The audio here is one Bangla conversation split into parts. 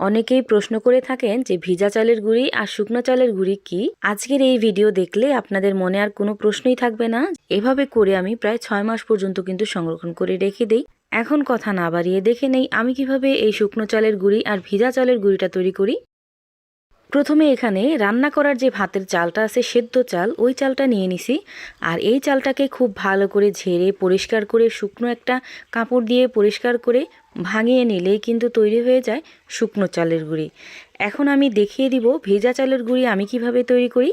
অনেকেই প্রশ্ন করে থাকেন যে ভিজা চালের গুঁড়ি আর শুকনো চালের গুঁড়ি কি? আজকের এই ভিডিও দেখলে আপনাদের মনে আর কোনো প্রশ্নই থাকবে না। এভাবে করে আমি প্রায় ছয় মাস পর্যন্ত কিন্তু সংরক্ষণ করে রেখে দিই। এখন কথা না বাড়িয়ে দেখে নেই আমি কীভাবে এই শুকনো চালের গুঁড়ি আর ভিজা চালের গুঁড়িটা তৈরি করি। প্রথমে এখানে রান্না করার যে ভাতের চালটা আছে, সেদ্ধ চাল, ওই চালটা নিয়ে নিছি। আর এই চালটাকে খুব ভালো করে ঝেড়ে, পরিষ্কার করে, শুকনো একটা কাপড় দিয়ে পরিষ্কার করে ভাঙিয়ে নিলেই কিন্তু তৈরি হয়ে যায় শুকনো চালের গুঁড়ি। এখন আমি দেখিয়ে দিব ভেজা চালের গুঁড়ি আমি কীভাবে তৈরি করি।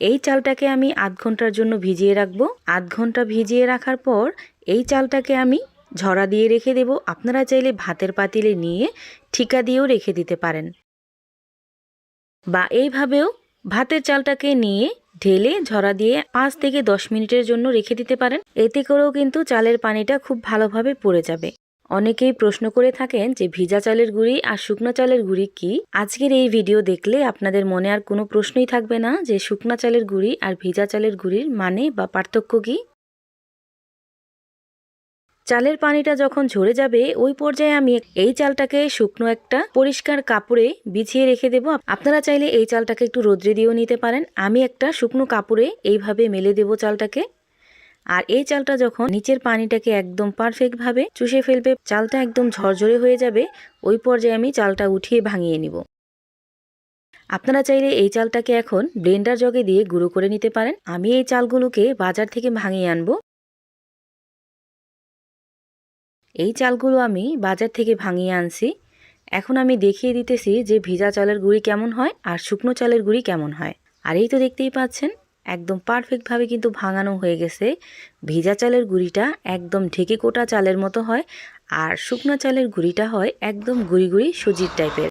এই চালটাকে আমি আধ ঘণ্টার জন্য ভিজিয়ে রাখব। আধ ঘণ্টা ভিজিয়ে রাখার পর এই চালটাকে আমি ঝরা দিয়ে রেখে দেব। আপনারা চাইলে ভাতের পাতিলে নিয়ে ঠিকা দিয়েও রেখে দিতে পারেন। বা এইভাবেও ভাতের চালটাকে নিয়ে ঢেলে ঝরা দিয়ে পাঁচ থেকে দশ মিনিটের জন্য রেখে দিতে পারেন। এতে করেও কিন্তু চালের পানিটা খুব ভালোভাবে পড়ে যাবে। অনেকেই প্রশ্ন করে থাকেন যে ভিজা চালের গুঁড়ি আর শুকনো চালের গুঁড়ি কি? আজকের এই ভিডিও দেখলে আপনাদের মনে আর কোনো প্রশ্নই থাকবে না যে শুকনা চালের গুঁড়ি আর ভিজা চালের গুঁড়ির মানে বা পার্থক্য কি? চালের পানিটা যখন ঝরে যাবে, ওই পর্যায়ে আমি এই চালটাকে শুকনো একটা পরিষ্কার কাপড়ে বিছিয়ে রেখে দেব। আপনারা চাইলে এই চালটাকে একটু রোদ্রে দিয়েও নিতে পারেন। আমি একটা শুকনো কাপড়ে এইভাবে মেলে দেব চালটাকে। আর এই চালটা যখন নিচের পানিটাকে একদম পারফেক্টভাবে চুষে ফেলবে, চালটা একদম ঝরঝরে হয়ে যাবে, ওই পর্যায়ে আমি চালটা উঠিয়ে ভাঙিয়ে নিব। আপনারা চাইলে এই চালটাকে এখন ব্লেন্ডার জগে দিয়ে গুঁড়ো করে নিতে পারেন। আমি এই চালগুলোকে বাজার থেকে ভাঙিয়ে আনব। এই চালগুলো আমি বাজার থেকে ভাঙিয়ে আনছি। এখন আমি দেখিয়ে দিতেছি যে ভিজা চালের গুঁড়ি কেমন হয় আর শুকনো চালের গুঁড়ি কেমন হয়। আর এই তো দেখতেই পাচ্ছেন, একদম পারফেক্টভাবে কিন্তু ভাঙানো হয়ে গেছে। ভিজা চালের গুঁড়িটা একদম ঢেকে কোটা চালের মতো হয় আর শুকনো চালের গুঁড়িটা হয় একদম গুঁড়ি গুঁড়ি সুজির টাইপের।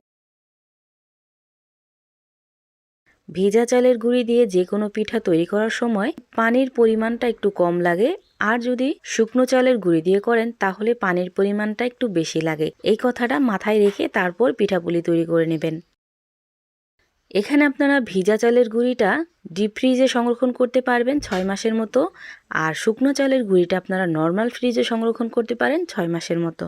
ভেজা চালের গুঁড়ি দিয়ে যে কোনো পিঠা তৈরি করার সময় পানির পরিমাণটা একটু কম লাগে আর যদি শুকনো চালের গুঁড়ি দিয়ে করেন, তাহলে পানির পরিমাণটা একটু বেশি লাগে। এই কথাটা মাথায় রেখে তারপর পিঠাপুলি তৈরি করে নেবেন। এখানে আপনারা ভিজা চালের গুঁড়িটা ডিপ ফ্রিজে সংরক্ষণ করতে পারবেন ছয় মাসের মতো, আর শুকনো চালের গুঁড়িটা আপনারা নর্মাল ফ্রিজে সংরক্ষণ করতে পারেন ছয় মাসের মতো।